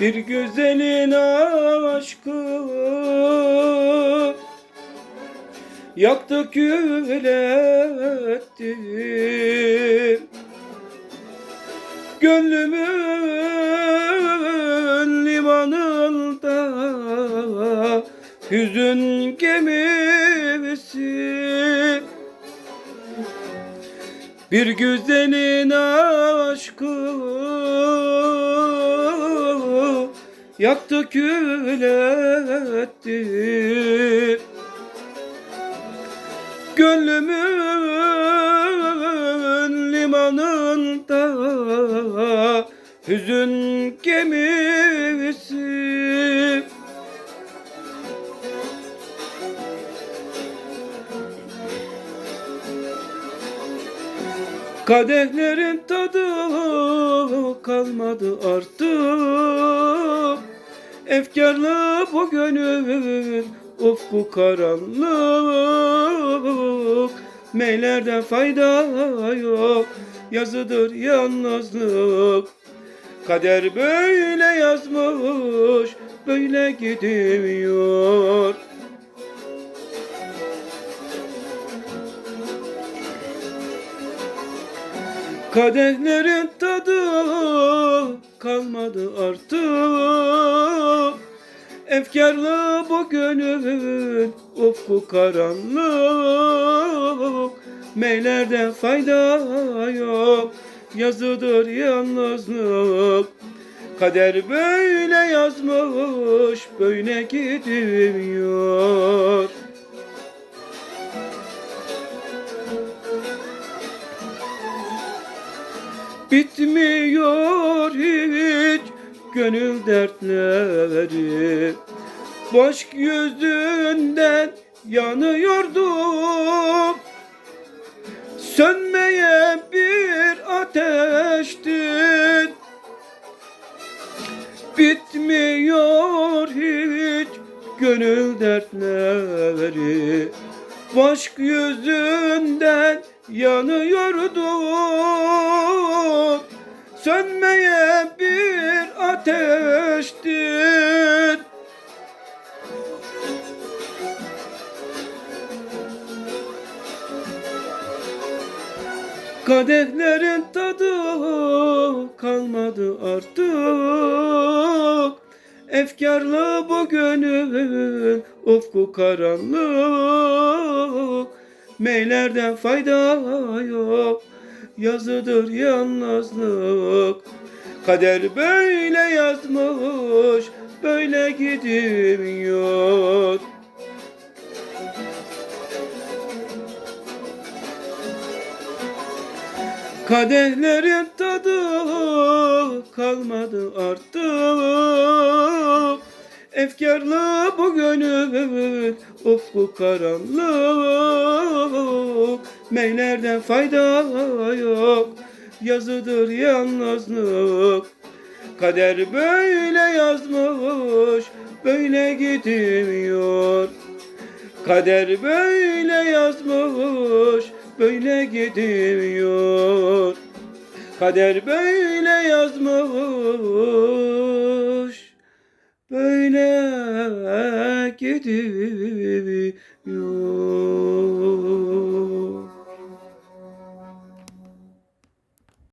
Bir güzelin aşkı Yaktı kül etti Gönlümün limanında Hüzün gemisi. Bir güzelin aşkı Yaktı kül etti. Gönlümün limanında Hüzün gemisi Kadehlerin tadı kalmadı artık. Efkarlı bu gönül ufku karanlık. Meylerden fayda yok yazıdır yalnızlık. Kader böyle yazmış böyle gidemiyor Kadehlerin tadı kalmadı artık. Efkarlı bu gönül ufku karanlık. Meylerden fayda yok yazıdır yalnızlık. Kader böyle yazmış böyle gidemiyor Bitmiyor hiç gönül dertleri. Başk yüzünden yanıyordum Sönmeyen bir ateştin. Bitmiyor hiç gönül dertleri. Başk yüzünden yanıyordum. Sönmeyen bir ateştin Kadehlerin tadı kalmadı artık. Efkarlı bu gönül ufku karanlık Meylerden fayda yok. Yazıdır yalnızlık. Kader böyle yazmış böyle gidemiyor Kadehlerin tadı kalmadı artık Efkarlı bu gönül ufku karanlık. Meylerden fayda yok yazıdır yalnızlık. Kader böyle yazmış böyle gidemiyor. Kader böyle yazmış böyle gidemiyor. Kader böyle yazmış böyle gidemiyor